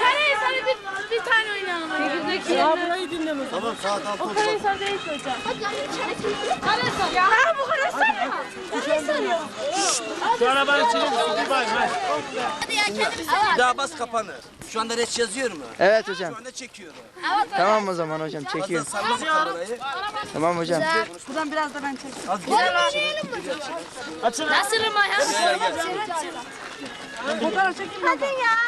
Karahisar bir, bir tane oynayalım. Tamam saat altı oldu. Karahisar değil ki hocam. Karahisar. Ya bu Karahisar mı? Şu arabanın içine bir ver. Bir daha bas kapanır. Şu anda reç yazıyor mu? Evet hocam. Şu anda çekiyorum. Tamam o zaman hocam Fazla çekiyorum. sallama kamerayı. Tamam hocam. Az gel. Nasılım ayağım? Gel gel. Hadi ya.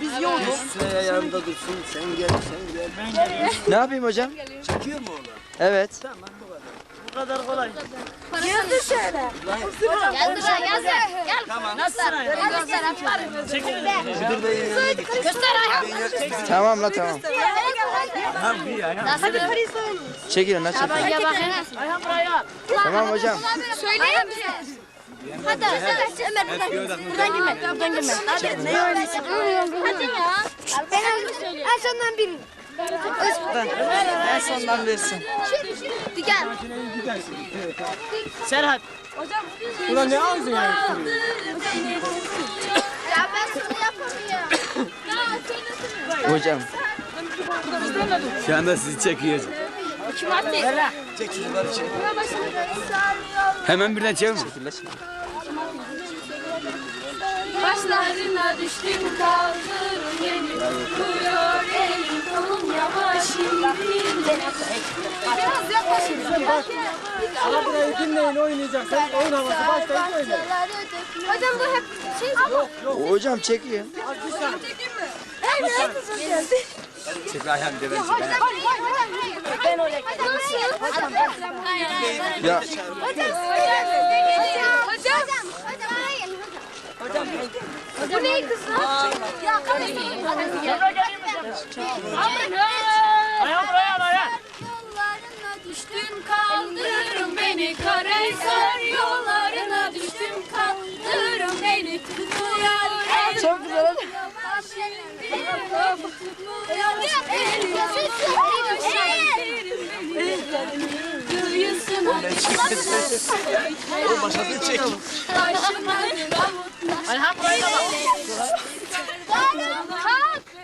Güzel. Fotoğraf. Geç Süreyya yanında dursun. Sen gel sen gel. Ne yapayım hocam? Çekiyor mu oğlum? Evet. Tamam bu kadar. Kolay. Yazdır şöyle. Yazdır yazdır. Gel. Tamam. Nasıl? Göster atlarım. Müdür beyin yanına git. Göster ayağım. Tamam la tamam. Hadi Paris Çekilin la çekilin. Ya bakın. Tamam hocam. Söyleyin bize. Hadi. Ömer buradan girme. Buradan girme. Buradan girme. Hadi. Ne oynayacak? Hadi ya. En sondan biri. En sondan versin. Gel. Serhat. Ulan ne ağzın yani? Ya ben şunu yapamıyorum. Ya Hocam. Şu anda sizi çekiyor. Kim attı? Çek çocukları çek. Hemen birden çevir mi? Başlarına düştüm kaldırın beni Duyuyor elim kolum yavaş şimdi Biraz yaklaşın Ama burayı dinleyin oynayacaksanız oyun havası başlayın oynayın. Hocam bu hep şey Hocam çekiyor. Çek ayağım devam Ben oraya Hocam. Ya. Hocam Hocam hayır Hocam Bu ne kızım? Ya kardeşim Aman Ayağım buraya al ayağa. Yollarına düştüm kaldırın beni Karahisar yollarına düştüm kaldırın beni Tutmuyor Çok güzel oldu. Oğlum başladın çek.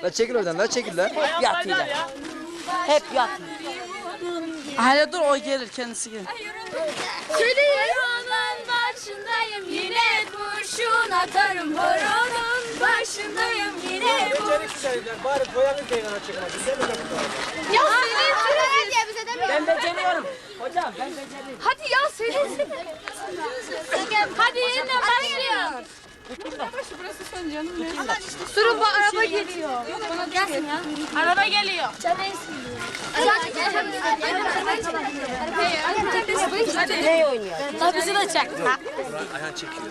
La çekil oradan la çekil la. Yat ya. Hep yat. Hala dur o gelir kendisi gelir. Horonun başındayım yine kurşun atarım Horonun başındayım yine güzeller. Bari boyanın keyrana çıkmasın. Sen de Ya söyleyin diye bize demiyor. Ben beceriyorum. Hocam ben beceriyorum. Hadi ya söylesene. Hadi yeniden başlıyor. Durun bu araba geliyor. Bana gelsin ya. Araba geliyor. Ne oynuyor? Tabii bizi de çek. Ayağın çekiyor.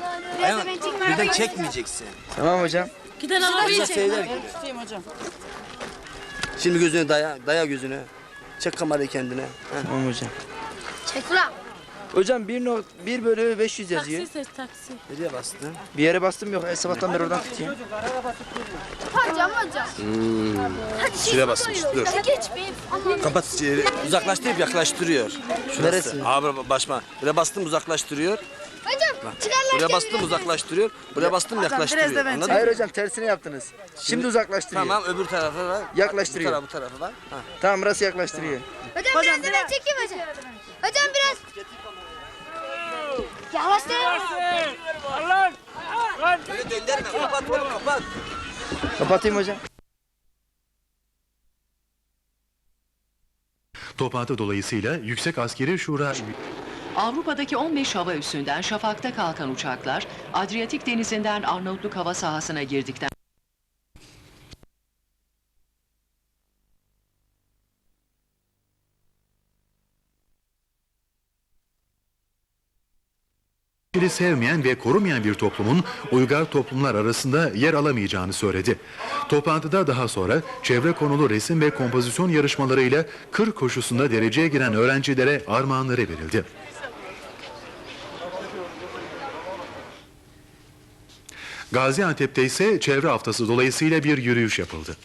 Ayağın birden çekmeyeceksin. Tamam hocam. Giden arabayı çek. Tutayım hocam. Şimdi gözünü daya, daya gözünü. Çek kamerayı kendine. Tamam hocam. Çek ulan. Hocam 1 no 1 bölü 500 yazıyor. Taksi seç taksi. Nereye bastın? Bir yere bastım yok. El sabahtan beri oradan tutayım. Hocam hocam. Şuraya basmış. Dur. Geç bir. Kapat. şey, Uzaklaştırıp yaklaştırıyor. Şurası. Neresi? Abi başma. Buraya bastım uzaklaştırıyor. Hocam çıkarlar Buraya bastım uzaklaştırıyor. Buraya bastım yaklaştırıyor. Anladın Hayır mı? hocam tersini yaptınız. Şimdi uzaklaştırıyor. Tamam öbür tarafı var. Yaklaştırıyor. Bu tarafı, bu tarafı var. Ha. Tamam burası yaklaştırıyor. Hocam, biraz da ben çekeyim hocam. Hocam biraz. Yavaşlayın. Lan. Lan. Böyle döndürme. Kapat oğlum kapat. Kapatayım hocam. Toplantı dolayısıyla Yüksek Askeri Şura Avrupa'daki 15 hava üssünden şafakta kalkan uçaklar Adriyatik denizinden Arnavutluk hava sahasına girdikten doğayı sevmeyen ve korumayan bir toplumun uygar toplumlar arasında yer alamayacağını söyledi. Toplantıda daha sonra çevre konulu resim ve kompozisyon yarışmalarıyla kır koşusunda dereceye giren öğrencilere armağanları verildi. Gaziantep'te ise çevre haftası dolayısıyla bir yürüyüş yapıldı.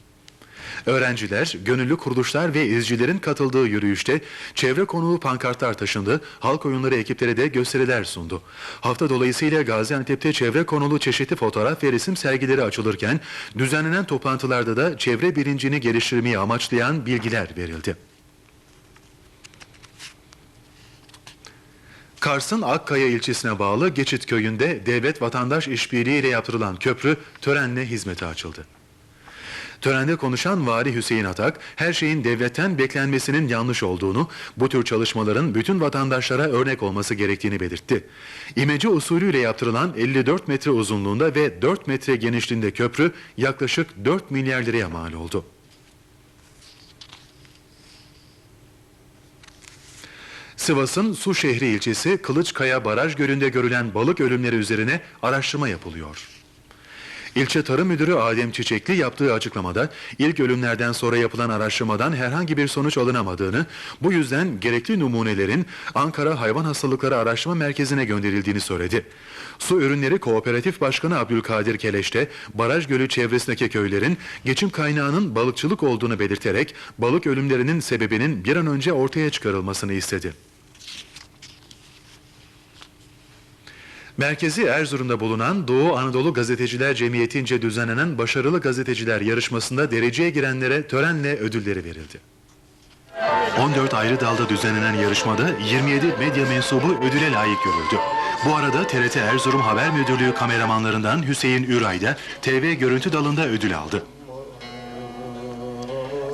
Öğrenciler, gönüllü kuruluşlar ve izcilerin katıldığı yürüyüşte çevre konulu pankartlar taşındı, halk oyunları ekipleri de gösteriler sundu. Hafta dolayısıyla Gaziantep'te çevre konulu çeşitli fotoğraf ve resim sergileri açılırken düzenlenen toplantılarda da çevre bilincini geliştirmeyi amaçlayan bilgiler verildi. Kars'ın Akkaya ilçesine bağlı Geçit köyünde devlet vatandaş işbirliği ile yaptırılan köprü törenle hizmete açıldı. Törende konuşan Vali Hüseyin Atak, her şeyin devletten beklenmesinin yanlış olduğunu, bu tür çalışmaların bütün vatandaşlara örnek olması gerektiğini belirtti. İmece usulüyle yaptırılan 54 metre uzunluğunda ve 4 metre genişliğinde köprü yaklaşık 4 milyar liraya mal oldu. Sivas'ın Suşehri ilçesi Kılıçkaya Baraj Gölü'nde görülen balık ölümleri üzerine araştırma yapılıyor. İlçe Tarım Müdürü Adem Çiçekli yaptığı açıklamada ilk ölümlerden sonra yapılan araştırmadan herhangi bir sonuç alınamadığını, bu yüzden gerekli numunelerin Ankara Hayvan Hastalıkları Araştırma Merkezi'ne gönderildiğini söyledi. Su Ürünleri Kooperatif Başkanı Abdülkadir Keleş de Baraj Gölü çevresindeki köylerin geçim kaynağının balıkçılık olduğunu belirterek balık ölümlerinin sebebinin bir an önce ortaya çıkarılmasını istedi. Merkezi Erzurum'da bulunan Doğu Anadolu Gazeteciler Cemiyeti'nce düzenlenen Başarılı Gazeteciler yarışmasında dereceye girenlere törenle ödülleri verildi. 14 ayrı dalda düzenlenen yarışmada 27 medya mensubu ödüle layık görüldü. Bu arada TRT Erzurum Haber Müdürlüğü kameramanlarından Hüseyin Üray da TV görüntü dalında ödül aldı.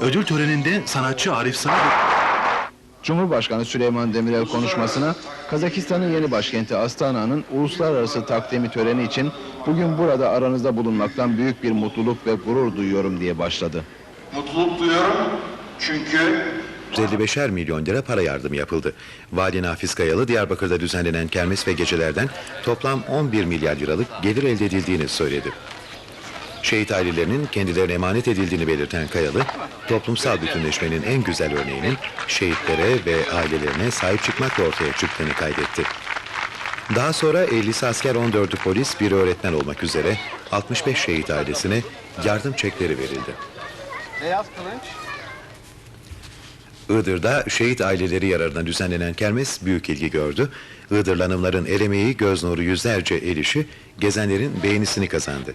Ödül töreninde sanatçı Arif Sağ Cumhurbaşkanı Süleyman Demirel konuşmasına Kazakistan'ın yeni başkenti Astana'nın uluslararası takdimi töreni için bugün burada aranızda bulunmaktan büyük bir mutluluk ve gurur duyuyorum diye başladı. Mutluluk duyuyorum çünkü 155'er milyon lira para yardımı yapıldı. Vali Nafiz Kayalı Diyarbakır'da düzenlenen kermes ve gecelerden toplam 11 milyar liralık gelir elde edildiğini söyledi. Şehit ailelerinin kendilerine emanet edildiğini belirten Kayalı, toplumsal bütünleşmenin en güzel örneğinin şehitlere ve ailelerine sahip çıkmakla ortaya çıktığını kaydetti. Daha sonra 50'si asker 14'ü polis, bir öğretmen olmak üzere 65 şehit ailesine yardım çekleri verildi. Beyaz kılıç. Iğdır'da şehit aileleri yararına düzenlenen kermes büyük ilgi gördü. El emeği, göz nuru yüzlerce el işi gezenlerin beğenisini kazandı.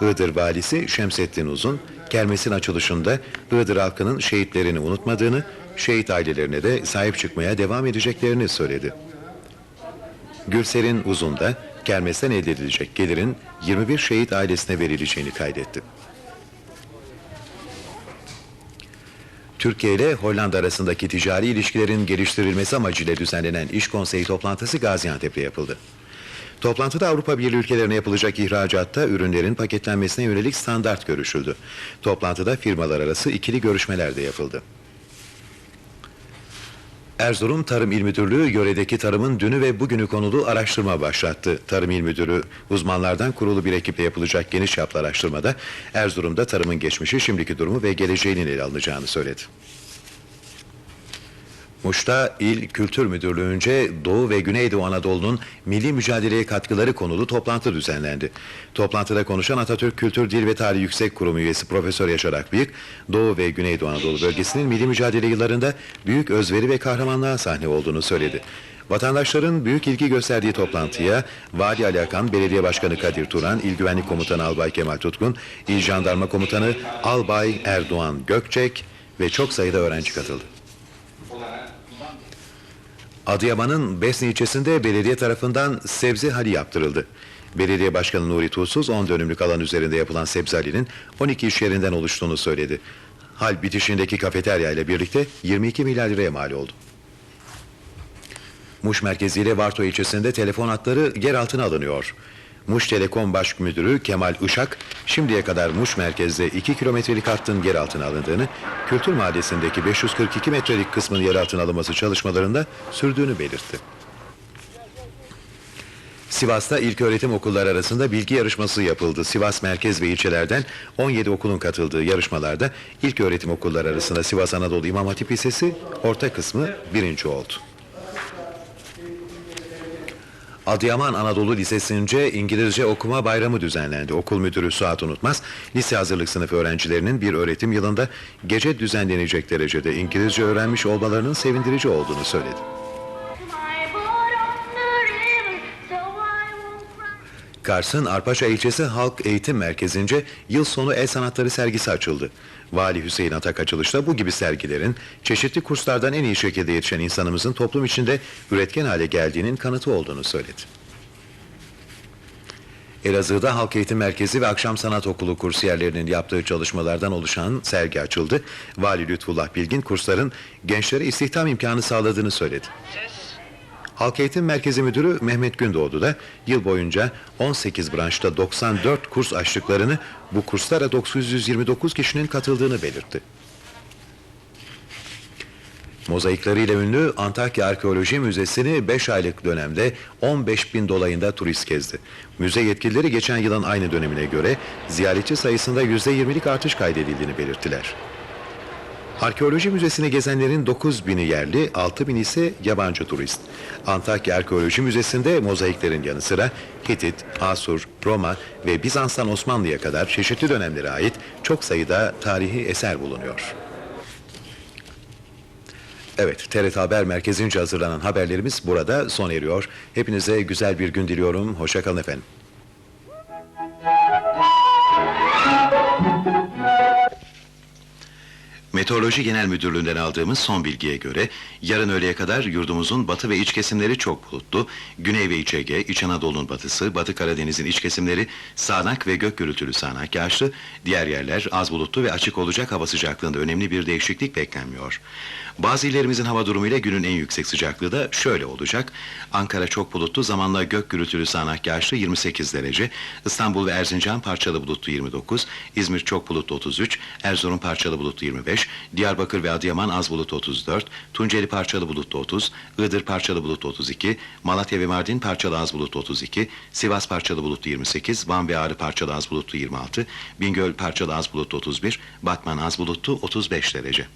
Iğdır valisi Şemsettin Uzun, kermesin açılışında Iğdır halkının şehitlerini unutmadığını, şehit ailelerine de sahip çıkmaya devam edeceklerini söyledi. Gülser'in Uzun da kermesten elde edilecek gelirin 21 şehit ailesine verileceğini kaydetti. Türkiye ile Hollanda arasındaki ticari ilişkilerin geliştirilmesi amacıyla düzenlenen iş konseyi toplantısı Gaziantep'te yapıldı. Toplantıda Avrupa Birliği ülkelerine yapılacak ihracatta ürünlerin paketlenmesine yönelik standart görüşüldü. Toplantıda firmalar arası ikili görüşmeler de yapıldı. Erzurum Tarım İl Müdürlüğü yöredeki tarımın dünü ve bugünü konulu araştırma başlattı. Tarım İl Müdürü uzmanlardan kurulu bir ekiple yapılacak geniş çaplı araştırmada Erzurum'da tarımın geçmişi, şimdiki durumu ve geleceğinin ele alınacağını söyledi. Muş'ta İl Kültür Müdürlüğü'nce Doğu ve Güneydoğu Anadolu'nun milli mücadeleye katkıları konulu toplantı düzenlendi. Toplantıda konuşan Atatürk Kültür Dil ve Tarih Yüksek Kurumu üyesi Profesör Yaşar Akbıyık, Doğu ve Güneydoğu Anadolu bölgesinin milli mücadele yıllarında büyük özveri ve kahramanlığa sahne olduğunu söyledi. Vatandaşların büyük ilgi gösterdiği toplantıya Vali Ali Belediye Başkanı Kadir Turan, İl Güvenlik Komutanı Albay Kemal Tutkun, İl Jandarma Komutanı Albay Erdoğan Gökçek ve çok sayıda öğrenci katıldı. Adıyaman'ın Besni ilçesinde belediye tarafından sebze hali yaptırıldı. Belediye Başkanı Nuri Tuğsuz 10 dönümlük alan üzerinde yapılan sebze halinin 12 iş yerinden oluştuğunu söyledi. Hal bitişindeki kafeterya ile birlikte 22 milyar liraya mal oldu. Muş merkeziyle Varto ilçesinde telefon hatları yer altına alınıyor. Muş Telekom Baş Müdürü Kemal Işak, şimdiye kadar Muş merkezde 2 kilometrelik hattın yer altına alındığını, Kültür Mahallesi'ndeki 542 metrelik kısmın yer altına alınması çalışmalarında sürdüğünü belirtti. Sivas'ta ilk öğretim okulları arasında bilgi yarışması yapıldı. Sivas merkez ve ilçelerden 17 okulun katıldığı yarışmalarda ilk öğretim okulları arasında Sivas Anadolu İmam Hatip Lisesi orta kısmı birinci oldu. Adıyaman Anadolu Lisesi'nce İngilizce okuma bayramı düzenlendi. Okul müdürü Suat Unutmaz, lise hazırlık sınıfı öğrencilerinin bir öğretim yılında gece düzenlenecek derecede İngilizce öğrenmiş olmalarının sevindirici olduğunu söyledi. Kars'ın Arpaşa ilçesi Halk Eğitim Merkezi'nce yıl sonu el sanatları sergisi açıldı. Vali Hüseyin Atak açılışta bu gibi sergilerin çeşitli kurslardan en iyi şekilde yetişen insanımızın toplum içinde üretken hale geldiğinin kanıtı olduğunu söyledi. Elazığ'da Halk Eğitim Merkezi ve Akşam Sanat Okulu kursiyerlerinin yaptığı çalışmalardan oluşan sergi açıldı. Vali Lütfullah Bilgin kursların gençlere istihdam imkanı sağladığını söyledi. Halk Eğitim Merkezi Müdürü Mehmet Gündoğdu da yıl boyunca 18 branşta 94 kurs açtıklarını, bu kurslara 929 kişinin katıldığını belirtti. Mozaiklarıyla ünlü Antakya Arkeoloji Müzesi'ni 5 aylık dönemde 15 bin dolayında turist gezdi. Müze yetkilileri geçen yılın aynı dönemine göre ziyaretçi sayısında %20'lik artış kaydedildiğini belirttiler. Arkeoloji Müzesi'ni gezenlerin 9 bini yerli, 6 bin ise yabancı turist. Antakya Arkeoloji Müzesi'nde mozaiklerin yanı sıra Hitit, Asur, Roma ve Bizans'tan Osmanlı'ya kadar çeşitli dönemlere ait çok sayıda tarihi eser bulunuyor. Evet, TRT Haber Merkezi'nce hazırlanan haberlerimiz burada sona eriyor. Hepinize güzel bir gün diliyorum. Hoşçakalın efendim. Meteoroloji Genel Müdürlüğü'nden aldığımız son bilgiye göre yarın öğleye kadar yurdumuzun batı ve iç kesimleri çok bulutlu, Güney ve İç Ege, İç Anadolu'nun batısı, Batı Karadeniz'in iç kesimleri sağanak ve gök gürültülü sağanak yağışlı, diğer yerler az bulutlu ve açık olacak hava sıcaklığında önemli bir değişiklik beklenmiyor. Bazı illerimizin hava durumuyla günün en yüksek sıcaklığı da şöyle olacak. Ankara çok bulutlu, zamanla gök gürültülü sağanak yağışlı 28 derece, İstanbul ve Erzincan parçalı bulutlu 29, İzmir çok bulutlu 33, Erzurum parçalı bulutlu 25, Diyarbakır ve Adıyaman az bulutlu 34, Tunceli parçalı bulutlu 30, Iğdır parçalı bulutlu 32, Malatya ve Mardin parçalı az bulutlu 32, Sivas parçalı bulutlu 28, Van ve Ağrı parçalı az bulutlu 26, Bingöl parçalı az bulutlu 31, Batman az bulutlu 35 derece.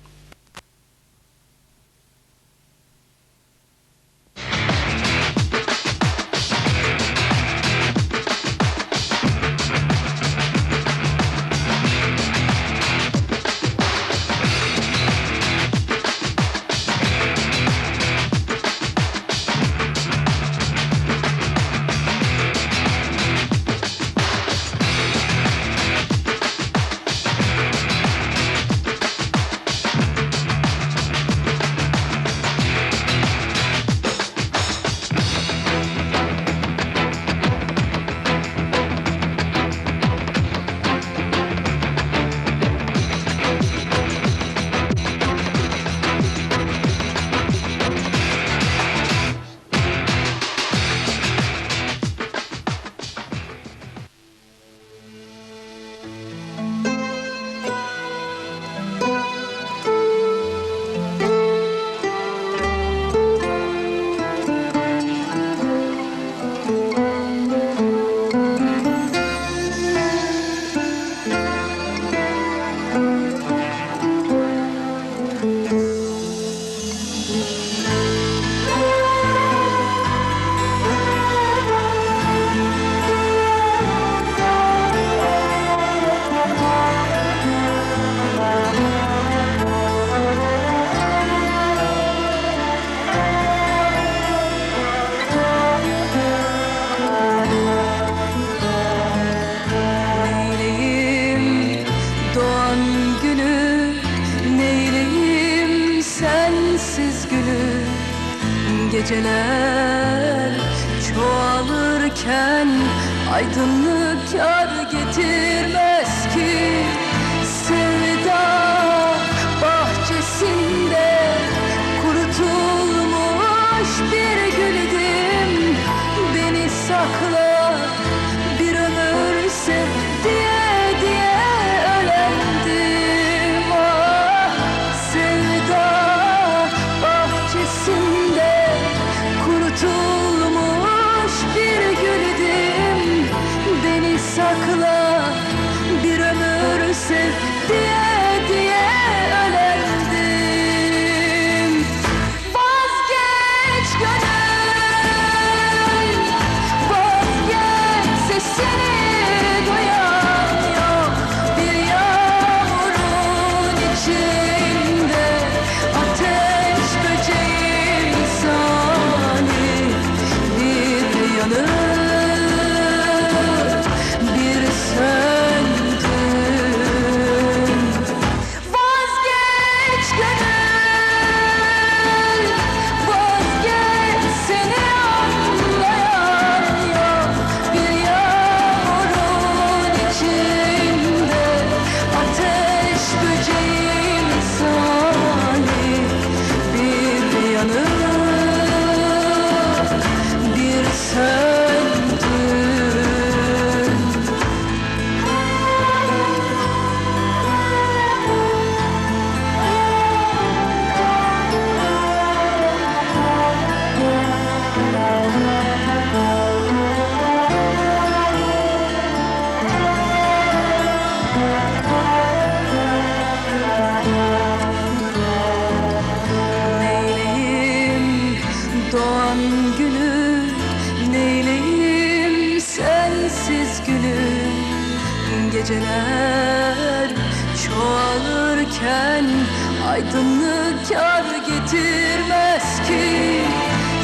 Gülen aydınlık kar getirmez ki.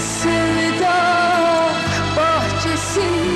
Sevda bahçesinde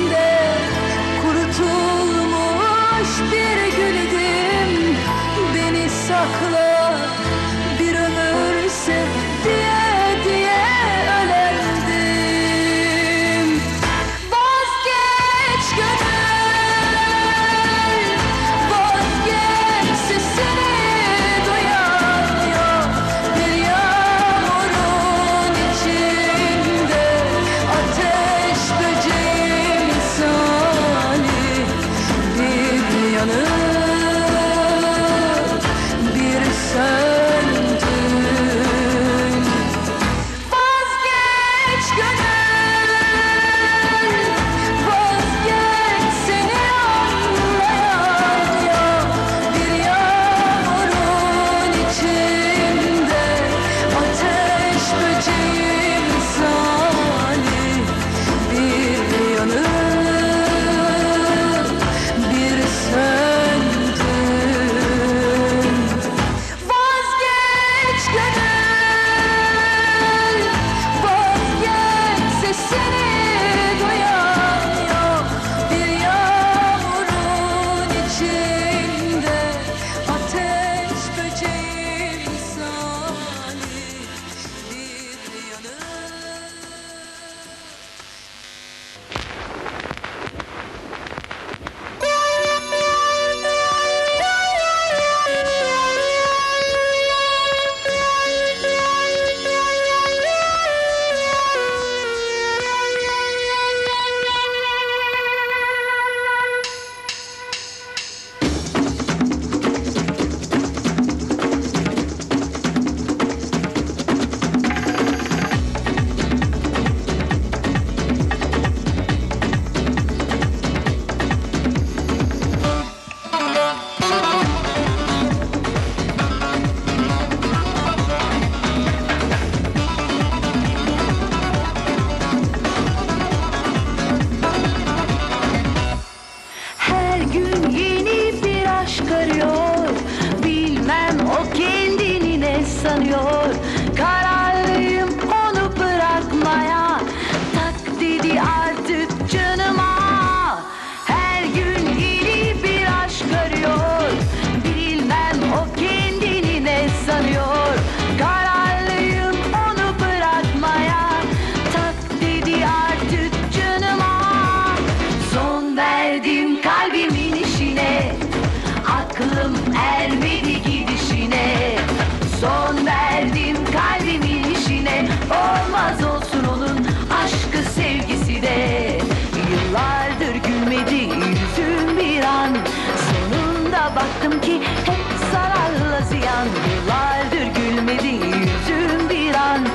baktım ki hep zararla ziyan. Yıllardır gülmedi yüzüm bir an.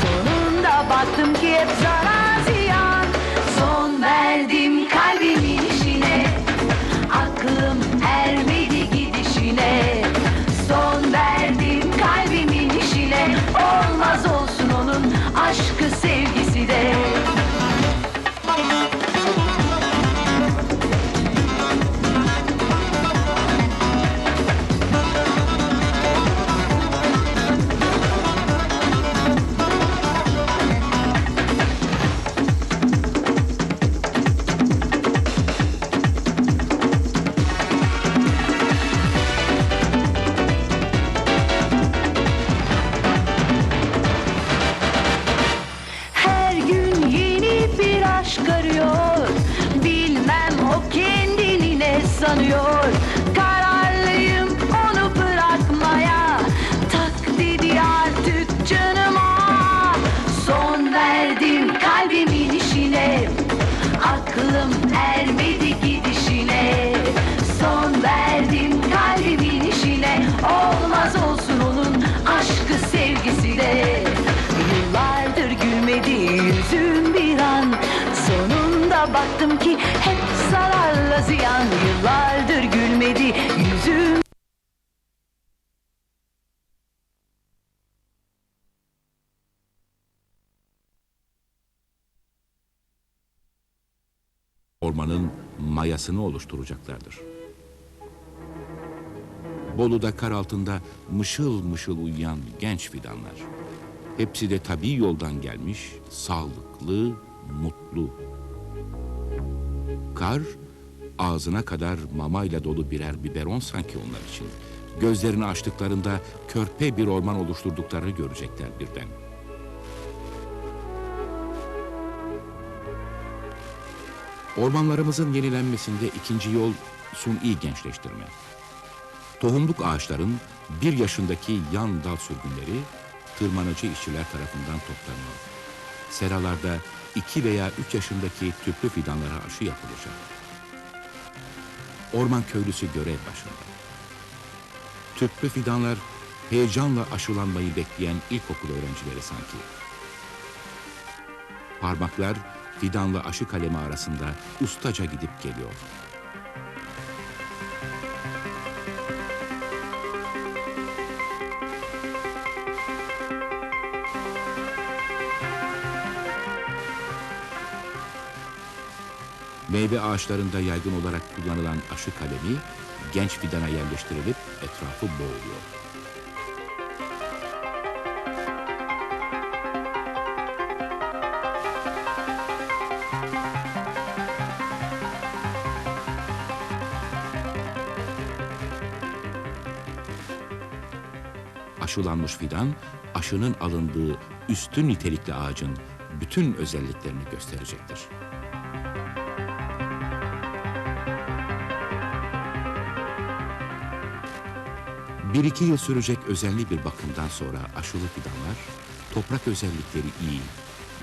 Sonunda baktım ki hep zarar kazıyan yıllardır gülmedi yüzüm Ormanın mayasını oluşturacaklardır. Bolu'da kar altında mışıl mışıl uyuyan genç fidanlar. Hepsi de tabii yoldan gelmiş, sağlıklı, mutlu. Kar ağzına kadar mamayla dolu birer biberon sanki onlar için. Gözlerini açtıklarında körpe bir orman oluşturduklarını görecekler birden. Ormanlarımızın yenilenmesinde ikinci yol suni gençleştirme. Tohumluk ağaçların bir yaşındaki yan dal sürgünleri tırmanıcı işçiler tarafından toplanıyor. Seralarda iki veya üç yaşındaki tüplü fidanlara aşı yapılacak. Orman köylüsü görev başında. Tüplü fidanlar heyecanla aşılanmayı bekleyen ilkokul öğrencileri sanki. Parmaklar fidanla aşı kalemi arasında ustaca gidip geliyor. Meyve ağaçlarında yaygın olarak kullanılan aşı kalemi genç fidana yerleştirilip etrafı boğuluyor. Aşılanmış fidan, aşının alındığı üstün nitelikli ağacın bütün özelliklerini gösterecektir. Bir iki yıl sürecek özenli bir bakımdan sonra aşılı fidanlar, toprak özellikleri iyi,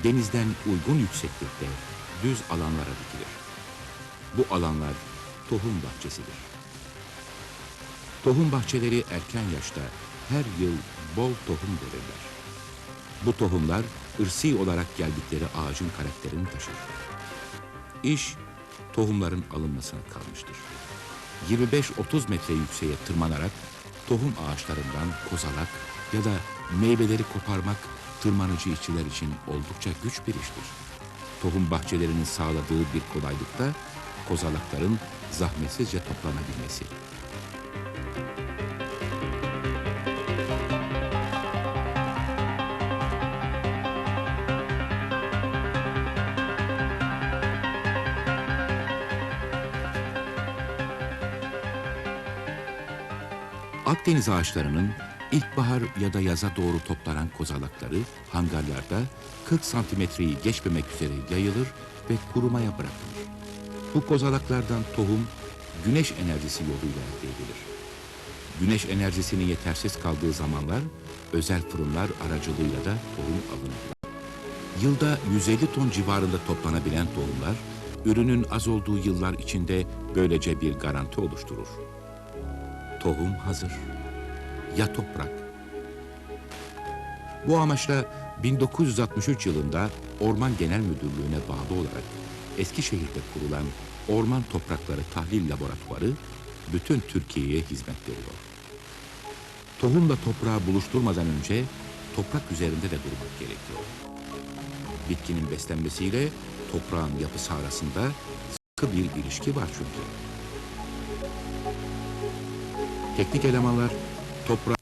denizden uygun yükseklikte, düz alanlara dikilir. Bu alanlar tohum bahçesidir. Tohum bahçeleri erken yaşta her yıl bol tohum verirler. Bu tohumlar ırsi olarak geldikleri ağacın karakterini taşır. İş tohumların alınmasına kalmıştır. 25-30 metre yükseğe tırmanarak tohum ağaçlarından kozalak ya da meyveleri koparmak tırmanıcı işçiler için oldukça güç bir iştir. Tohum bahçelerinin sağladığı bir kolaylık da kozalakların zahmetsizce toplanabilmesi. Akdeniz ağaçlarının ilkbahar ya da yaza doğru toplanan kozalakları hangarlarda 40 santimetreyi geçmemek üzere yayılır ve kurumaya bırakılır. Bu kozalaklardan tohum güneş enerjisi yoluyla elde edilir. Güneş enerjisinin yetersiz kaldığı zamanlar özel fırınlar aracılığıyla da tohum alınır. Yılda 150 ton civarında toplanabilen tohumlar, ürünün az olduğu yıllar içinde böylece bir garanti oluşturur. Tohum hazır. Ya toprak? Bu amaçla 1963 yılında Orman Genel Müdürlüğü'ne bağlı olarak Eskişehir'de kurulan Orman Toprakları Tahlil Laboratuvarı bütün Türkiye'ye hizmet veriyor. Tohumla toprağı buluşturmadan önce toprak üzerinde de durmak gerekiyor. Bitkinin beslenmesiyle toprağın yapısı arasında sıkı bir ilişki var çünkü. Teknik elemanlar toprağı